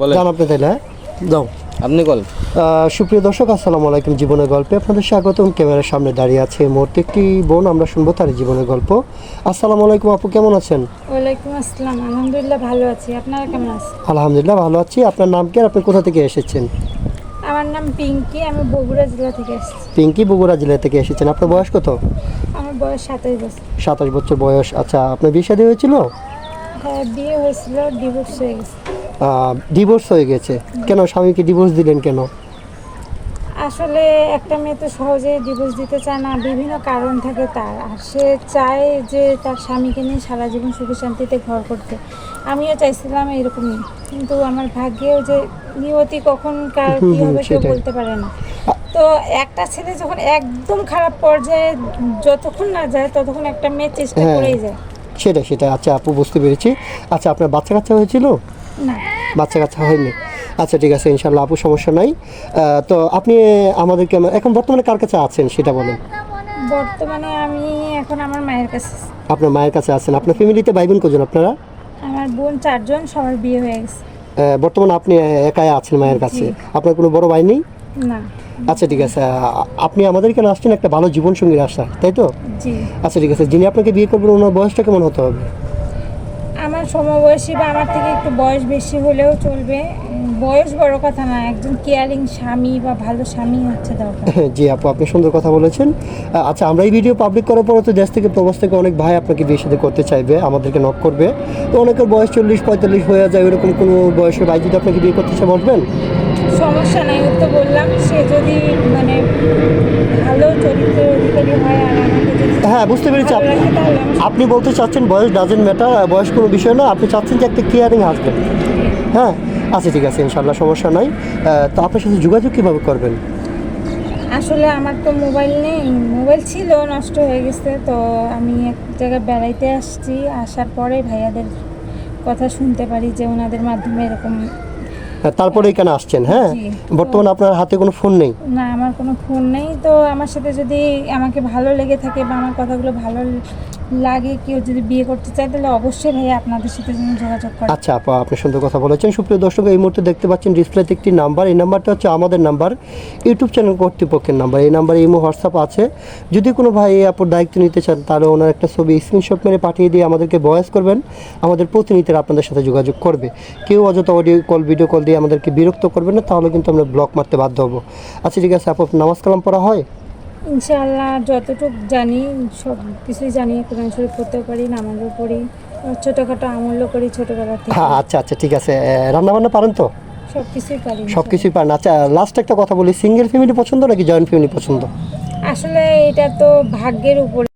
বলেন। জান আপনি তাইলে হ্যাঁ? দাও। আপনি কল সুপ্রিয় দর্শক আসসালামু আলাইকুম। জীবনের গল্পে আপনাদের স্বাগতম ক্যামেরার সামনে দাঁড়িয়ে আছে মুহূর্তে একটি বোন আমরা শুনব তার জীবনের গল্প। আসসালামু আলাইকুম আপু কেমন আছেন? ওয়ালাইকুম আসসালাম। আলহামদুলিল্লাহ ভালো আছি। আপনারা কেমন আছেন? আলহামদুলিল্লাহ ভালো আছি। আপনার নাম কি আর আপনি কোথা থেকে এসেছেন? আমার নাম পিঙ্কি। আমি বগুড়া জেলা থেকে এসেছি। পিঙ্কি বগুড়া জেলা থেকে এসেছেন। আপনার বয়স কত? আমার বয়স সাতাশ বছর। সাতাশ বছর বয়স। আচ্ছা আপনার বিয়ে শাদী হয়েছিল? হ্যাঁ বিয়ে হয়েছিল ডিভোর্স হয়ে গেছে। ডিভোর্স হয়ে গেছে। কেন স্বামীকে ডিভোর্স দিলেন কেন? আসলে একটা মেয়ে তো সহজে ডিভোর্স দিতে চায় না বিভিন্ন কারণ থাকে তার। আর সে চায় যে তার স্বামীকে নিয়ে সারা জীবন সুখে শান্তিতে ঘর করতে। আমিও চাইছিলাম এরকমই। কিন্তু আমার ভাগ্যেও যে নিয়তি কখন কার কী হবে কেউ সেটাই। বলতে পারে না। তো একটা ছেলে যখন একদম খারাপ পর্যায়ে যতক্ষণ না যায় ততক্ষণ একটা মেয়ে চেষ্টা হ্যাঁ। করেই যায়। সেটা সেটা আচ্ছা আপু বুঝতে পেরেছি। আচ্ছা আপনার বাচ্চা কাচ্চা হয়েছিল? বাচ্চা কাচ্চা হয়নি। আচ্ছা ঠিক আছে ইনশাল্লাহ আপু সমস্যা নাই। তো আপনি আমাদেরকে এখন বর্তমানে কার কাছে আছেন সেটা বলেন। বর্তমানে আমি এখন আমার মায়ের কাছে। আপনার মায়ের কাছে আছেন। আপনার ফ্যামিলিতে ভাই বোন কজন আপনারা? আমার বোন চারজন সবার বিয়ে হয়ে গেছে। বর্তমানে আপনি একাই আছেন মায়ের কাছে। আপনার কোনো বড় ভাই নেই? না। আচ্ছা ঠিক আছে আপনি আমাদের এখানে আসছেন একটা ভালো জীবনসঙ্গীর আশা তাই তো? আচ্ছা ঠিক আছে যিনি আপনাকে বিয়ে করবেন ওনার বয়সটা কেমন হতে হবে? সমবয়সী বা আমার থেকে একটু বয়স বেশি হলেও চলবে। বয়স বড় কথা না একজন কেয়ারিং স্বামী বা ভালো স্বামী হচ্ছে দরকার। জি আপু আপনি সুন্দর কথা বলেছেন। আচ্ছা আমরা এই ভিডিও পাবলিক করার পরে তো দেশ থেকে প্রবাস থেকে অনেক ভাই আপনাকে বিয়ে সাথে করতে চাইবে আমাদেরকে নক করবে। তো অনেকের বয়স চল্লিশ পঁয়তাল্লিশ হয়ে যায় ওরকম কোনো বয়সের ভাই যদি আপনাকে বিয়ে করতে চায় বলবেন? সমস্যা নাই তো বললাম সে যদি মানে ভালো চরিত্রের অধিকারী হয় আর হ্যাঁ বুঝতে পেরেছি আপনি বলতে চাচ্ছেন বয়স ডাজেন্ট ম্যাটার বয়স কোনো বিষয় না, আপনি চাচ্ছেন যে একটা কেয়ারিং হাজবেন্ড হ্যাঁ আচ্ছা ঠিক আছে ইনশাল্লাহ সমস্যা নাই। তো আপনার সাথে যোগাযোগ কীভাবে করবেন? আসলে আমার তো মোবাইল নেই, মোবাইল ছিল, নষ্ট হয়ে গেছে, তো আমি এক জায়গায় বেড়াইতে আসছি, আসার পরে ভাইয়াদের কথা শুনতে পারি যে ওনাদের মাধ্যমে এরকম তারপরে এখানে আসছেন হ্যাঁ। বর্তমানে আপনার হাতে কোনো ফোন নেই না আমার কোনো ফোন নেই তো আমার সাথে যদি আমাকে ভালো লেগে থাকে বা আমার কথাগুলো ভালো লাগে কেউ যদি বিয়ে করতে চায়, তাহলে অবশ্যই ভাইয়া আপনাদের সাথে যোগাযোগ করে। আচ্ছা আপা, আপনি সুন্দর কথা বলেছেন। সুপ্রিয় দর্শক, এই মুহূর্তে দেখতে পাচ্ছেন ডিসপ্লেতে একটি নাম্বার। এই নাম্বারটা হচ্ছে আমাদের নাম্বার, ইউটিউব চ্যানেল কর্তৃপক্ষের নাম্বার। এই নাম্বারে ইমো, হোয়াটসঅ্যাপ আছে। যদি কোনো ভাই এই আপুর দায়িত্ব নিতে চান, তাহলে ওনার একটা ছবি স্ক্রিনশট মেরে পাঠিয়ে দিয়ে আমাদেরকে ভয়েস করবেন। আমাদের প্রতিনিধিরা আপনাদের সাথে যোগাযোগ করবে। কেউ অযথা অডিও কল ভিডিও কল দিয়ে আমাদেরকে বিরক্ত করবেন না, তাহলে কিন্তু আমরা ব্লক মারতে বাধ্য হব। আচ্ছা ঠিক আছে, আপু, নামাজ কালাম পড়া হয়? ইনশাআল্লাহ যতটুকু জানি সব কিছুই জানি কোরআন শরীফ পড়তে পারি নামাজও পড়ি ছোটোখাটো আমলও করি ছোটোবেলা থেকে। হ্যাঁ আচ্ছা আচ্ছা ঠিক আছে। রান্না বান্না পারেন তো? সব কিছুই পারি সব কিছুই পারেন। আচ্ছা লাস্ট একটা কথা বলি সিঙ্গেল ফ্যামিলি পছন্দ নাকি জয়েন্ট ফ্যামিলি পছন্দ? আসলে এটা তো ভাগ্যের উপরে